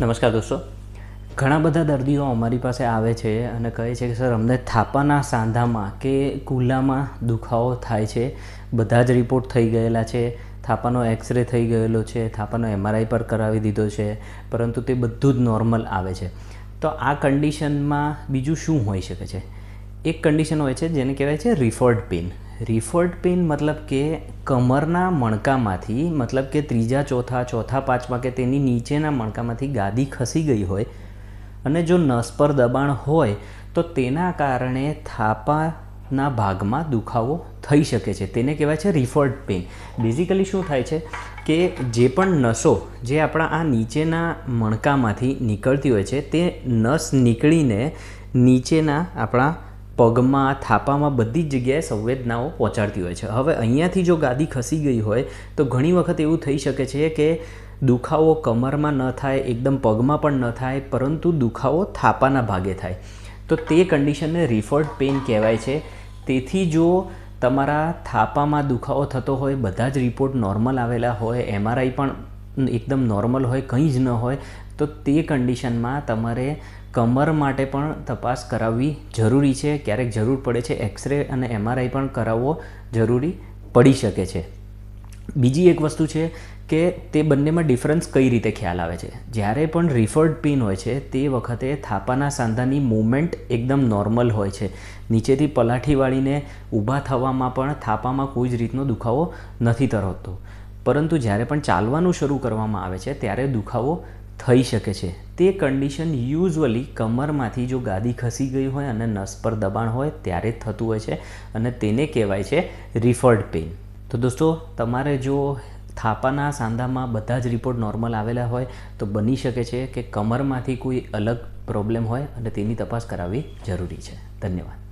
નમસ્કાર દોસ્તો. ઘણા બધા દર્દીઓ અમારી પાસે આવે છે અને કહે છે કે, સર, અમને થાપાના સાંધામાં કે કુલામાં દુખાવો થાય છે. બધા જ રિપોર્ટ થઈ ગયેલા છે. થાપાનો એક્સરે થઈ ગયેલો છે. થાપાનો એમઆરઆઈ પર કરાવી દીધો છે. પરંતુ તે બધું જ નોર્મલ આવે છે. તો આ કન્ડિશનમાં બીજું શું હોઈ શકે છે? એક કન્ડિશન હોય છે જેને કહેવાય છે રિફર્ડ પેન રિફર્ડ પેન મતલબ કે કમરના મણકામાંથી, મતલબ કે ત્રીજા, ચોથા ચોથા, પાંચમા કે તેની નીચેના મણકામાંથી ગાદી ખસી ગઈ હોય અને જો નસ પર દબાણ હોય તો તેના કારણે થાપાના ભાગમાં દુખાવો થઈ શકે છે. તેને કહેવાય છે રિફર્ડ પેન બેઝિકલી શું થાય છે કે જે પણ નસો જે આપણા આ નીચેના મણકામાંથી નીકળતી હોય છે, તે નસ નીકળીને નીચેના આપણા પગમાં, થાપામાં બધી જ જગ્યાએ સંવેદનાઓ પહોંચાડતી હોય છે. હવે અહીંયાથી જો ગાદી ખસી ગઈ હોય, તો ઘણી વખત એવું થઈ શકે છે કે દુખાવો કમરમાં ન થાય, એકદમ પગમાં પણ ન થાય, પરંતુ દુખાવો થાપાના ભાગે થાય. તો તે કન્ડિશનને રિફર્ડ પેઇન કહેવાય છે. તેથી જો તમારા થાપામાં દુખાવો થતો હોય, બધા જ રિપોર્ટ નોર્મલ આવેલા હોય એમઆરઆઈ પણ એકદમ નોર્મલ હોય, કંઈ જ ન હોય તો તે કન્ડિશનમાં તમારે કમર માટે પણ તપાસ કરાવવી જરૂરી છે. ક્યારેક જરૂર પડે છે એક્સરે અને એમઆરઆઈ પણ કરાવવો જરૂરી પડી શકે છે. બીજી એક વસ્તુ છે કે તે બંનેમાં ડિફરન્સ કઈ રીતે ખ્યાલ આવે છે? જ્યારે પણ રિફર્ડ પિન હોય છે, તે વખતે થાપાના સાંધાની મૂવમેન્ટ એકદમ નોર્મલ હોય છે. નીચેથી પલાઠી વાળીને ઊભા થવામાં પણ થાપામાં કોઈ જ રીતનો દુખાવો નથી તરતો પરંતુ જ્યારે પણ ચાલવાનું શરૂ કરવામાં આવે છે, ત્યારે દુખાવો થઈ શકે છે. તે કન્ડિશન યુઝવલી કમરમાંથી જો ગાદી ખસી ગઈ હોય અને નસ પર દબાણ હોય ત્યારે થતું હોય છે અને તેને કહેવાય છે રિફર્ડ પેઇન તો દોસ્તો, તમારે જો થાપાના સાંધામાં બધા જ રિપોર્ટ નોર્મલ આવેલા હોય તો બની શકે છે કે કમરમાંથી કોઈ અલગ પ્રોબ્લેમ હોય અને તેની તપાસ કરાવવી જરૂરી છે. ધન્યવાદ.